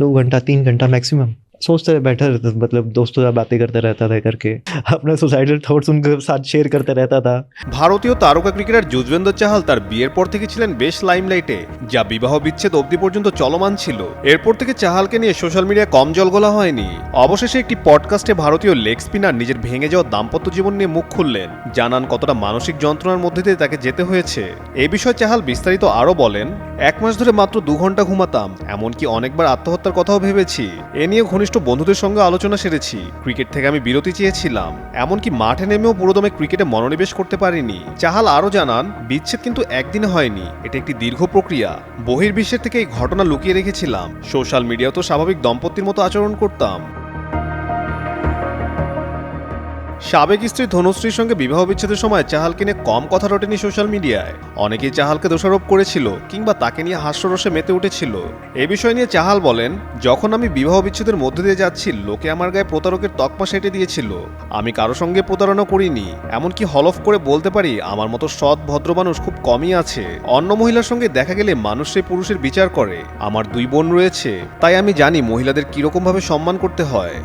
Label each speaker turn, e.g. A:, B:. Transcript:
A: दो घंटा तीन घंटा मैक्सिमम सोचते रहे बैठा रहता था, मतलब दोस्तों से बातें करते रहता था करके अपना सोसाइटल थॉट्स उनके साथ शेयर करते रहता था
B: ভারতীয় তারকা ক্রিকেটার যুজবেন্দ্র চাহাল তার বিয়ের পর থেকে ছিলেন বেশ লাইমলাইটে যা বিবাহ বিচ্ছেদ অবধি পর্যন্ত চলমান ছিল এরপর থেকে চাহালকে নিয়ে সোশ্যাল মিডিয়ায় কম জলগোলা হয়নি অবশেষে একটি পডকাস্টে ভারতীয় লেগ স্পিনার নিজের ভেঙে যাওয়া দাম্পত্য জীবন নিয়ে মুখ খুললেন জানান কতটা মানসিক যন্ত্রণার মধ্যে দিয়ে তাকে যেতে হয়েছে এ বিষয়ে চাহাল বিস্তারিত আরও বলেন এক মাস ধরে মাত্র দু ঘন্টা ঘুমাতাম এমনকি অনেকবার আত্মহত্যার কথাও ভেবেছি এ নিয়ে ঘনিষ্ঠ বন্ধুদের সঙ্গে আলোচনা সেরেছি। ক্রিকেট থেকে আমি বিরতি চেয়েছিলাম। এমনকি মাঠে নেমেও পুরোদমে ক্রিকেটে মনোনিবেশ করতে পারিনি। চাহাল আরও জানান, বিচ্ছেদ কিন্তু একদিনে হয়নি। এটা একটি দীর্ঘ প্রক্রিয়া। বহির্বিশ্বের থেকে এই ঘটনা লুকিয়ে রেখেছিলাম। সোশ্যাল মিডিয়াও তো স্বাভাবিক দম্পতির মতো আচরণ করতাম। সাবেক স্ত্রী ধনুশ্রীর সঙ্গে বিবাহ বিচ্ছেদের সময় চাহালকে নিয়ে কম কথা রটেনি সোশ্যাল মিডিয়ায়। অনেকেই চাহালকে দোষারোপ করেছিল কিংবা তাকে নিয়ে হাস্যরসে মেতে উঠেছিল। এ বিষয় নিয়ে চাহাল বলেন, যখন আমি বিবাহ বিচ্ছেদের মধ্যে দিয়ে যাচ্ছি, লোকে আমার গায়ে প্রতারকের তকমা সেটে দিয়েছিল। আমি কারও সঙ্গে প্রতারণা করিনি। এমনকি হলফ করে বলতে পারি, আমার মতো সৎ, ভদ্র মানুষ খুব কমই আছে। অন্য মহিলার সঙ্গে দেখা গেলে মানুষ সেই পুরুষের বিচার করে। আমার দুই বোন রয়েছে। তাই আমি জানি মহিলাদের কীরকম ভাবে সম্মান করতে হয়।